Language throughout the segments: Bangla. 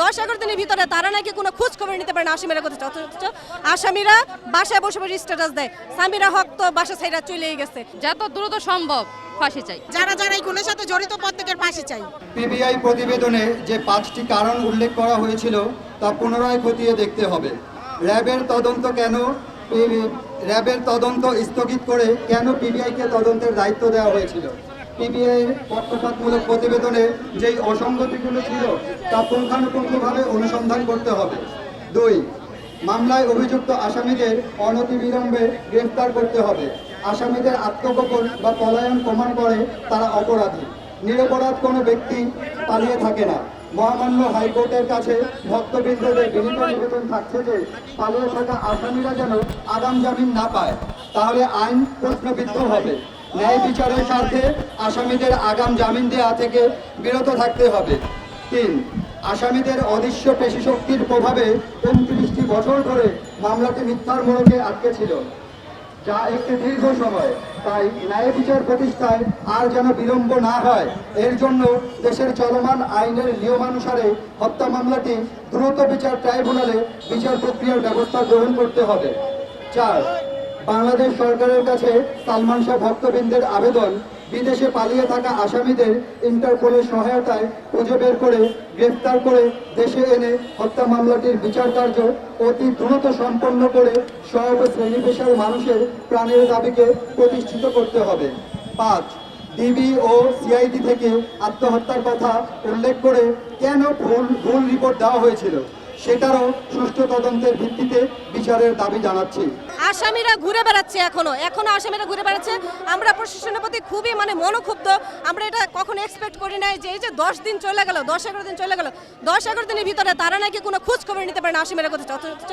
দশ এগারো দিনের ভিতরে তারা নাকি কোনো খোঁজ খবর নিতে পারে না আসামিরা কোথায়। অথচ আসামিরা বাসায় বসে বসে স্ট্যাটাস দেয়। সামিরা হক তো বাসা সাইরা চলেই গেছে। যত দ্রুত সম্ভব ফাঁসি চাই। যারা যারা এই খুনের সাথে জড়িত প্রত্যেকের ফাঁসি চাই। পিবিআই প্রতিবেদনে যে পাঁচটি কারণ উল্লেখ করা হয়েছিল তা পুনরায় খতিয়ে দেখতে হবে। র্যাবের তদন্ত কেন র্যাবের তদন্ত স্থগিত করে কেন পিবিআইকে তদন্তের দায়িত্ব দেওয়া হয়েছিল? পিবিআই পক্ষপাতমূলক প্রতিবেদনে যেই অসঙ্গতিগুলো ছিল, তা পুঙ্খানুপুঙ্খভাবে অনুসন্ধান করতে হবে। দুই, মামলায় অভিযুক্ত আসামিদের অনতিবিলম্বে গ্রেফতার করতে হবে। আসামিদের আত্মগোপন বা পলায়ন প্রমাণ করে তারা অপরাধী। নিরপরাধ কোনো ব্যক্তি পালিয়ে থাকে না। মহামান্য হাইকোর্টের কাছে ভক্তবৃন্দদের বিনীত নিবেদন থাকছে যে, পালিয়ে থাকা আসামিরা যেন আগাম জামিন না পায়, তাহলে আইন প্রশ্নবিদ্ধ হবে। ন্যায় বিচারের স্বার্থে আসামিদের আগাম জামিন দেওয়া থেকে বিরত থাকতে হবে। তিন, আসামিদের অদৃশ্য পেশিশক্তির প্রভাবে উনত্রিশটি বছর ধরে মামলাটি মিথ্যার মোড়কে আটকে ছিল। যা একটি দীর্ঘ সময়, তাই ন্যায় বিচার প্রতিষ্ঠায় আর যেন বিলম্ব না হয়, এর জন্য দেশের চলমান আইনের নিয়মানুসারে হত্যা মামলাটি দ্রুত বিচার ট্রাইব্যুনালে বিচার প্রক্রিয়ার ব্যবস্থা গ্রহণ করতে হবে। চার বাংলাদেশ সরকারের কাছে সালমান শাহ ভক্তবৃন্দের আবেদন, বিদেশে পালিয়ে থাকা আসামিদের ইন্টারপোলের সহায়তায় খুঁজে বের করে, গ্রেফতার করে দেশে এনে হত্যা মামলাটির বিচার কার্য অতি দ্রুত সম্পন্ন করে সব শ্রেণি পেশার মানুষের প্রাণের দাবিকে প্রতিষ্ঠিত করতে হবে। পাঁচ, ডিবি ও সিআইডি থেকে আত্মহত্যার কথা উল্লেখ করে কেন ভুল ভুল রিপোর্ট দেওয়া হয়েছিল? সেটারও সুষ্ঠু তদন্তের ভিত্তিতে বিচারের দাবি জানাচ্ছি। আসামিরা ঘুরে বেড়াচ্ছে এখনও এখনও আসামিরা ঘুরে বেড়াচ্ছে। আমরা প্রশাসনের প্রতি খুবই মানে মনোক্ষুব্ধ। আমরা এটা কখনো এক্সপেক্ট করি নাই যে এই যে দশ দিন চলে গেল, দশ এগারো দিন চলে গেল, দশ এগারো দিনের ভিতরে তারা নাকি কোনো খোঁজ খবর নিতে পারে না আসামিরা কথা অথচ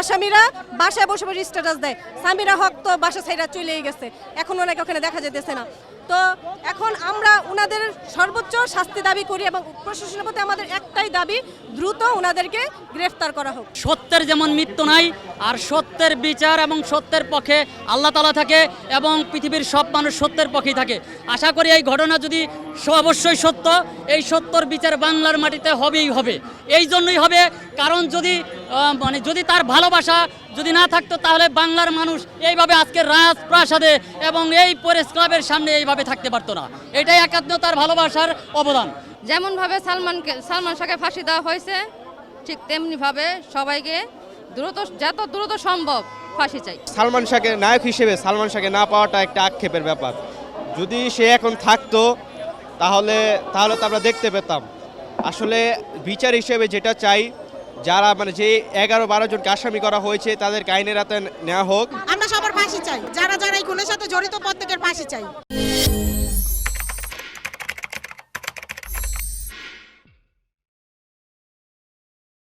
আসামিরা বাসায় বসে বসে স্ট্যাটাস দেয়। সামিরা হক তো বাসা সাইরা চলেই গেছে। এখন ওনাকে ওখানে দেখা যেতেছে না। তো এখন আমরা ওনাদের সর্বোচ্চ শাস্তি দাবি করি এবং প্রশাসনের প্রতি আমাদের একটাই দাবি, দ্রুত ওনাদেরকে গ্রেফতার করা হোক। সত্যের যেমন মৃত্যু নাই, আর সত্যের বিচার এবং সত্যের পক্ষে আল্লাহ তালা থাকে এবং পৃথিবীর সব মানুষ সত্যের পক্ষেই থাকে। আশা করি এই ঘটনা যদি অবশ্যই সত্য। এই সত্যর বিচার বাংলার মাটিতে হবেই হবে। এই জন্যই হবে কারণ যদি মানে যদি তার ভালোবাসা যদি না থাকতো তাহলে বাংলার মানুষ এইভাবে আজকে রাজপ্রাসাদে এবং এই প্রেস ক্লাবের সামনে এইভাবে থাকতে পারতো না। এটাই একাত্ম তার ভালোবাসার অবদান। যেমনভাবে সালমানকে সালমান শাহকে ফাঁসি দেওয়া হয়েছে ঠিক তেমনিভাবে সবাইকে দ্রুত যত দ্রুত সম্ভব ফাঁসি চাই। সালমান শাহকে নায়ক হিসেবে সালমান শাহকে না পাওয়াটা একটা আক্ষেপের ব্যাপার। যদি সে এখন থাকতো তাহলে তাহলে তো আমরা দেখতে পেতাম। আসলে বিচার হিসেবে যেটা চাই, যারা মানে যে এগারো বারো জনকে আসামি করা হয়েছে তাদের আইনের হাতে নেওয়া হোক। আমরা সবার ফাঁসি চাই। যারা যারা এই খুনের সাথে জড়িত, প্রত্যেকের ফাঁসি চাই।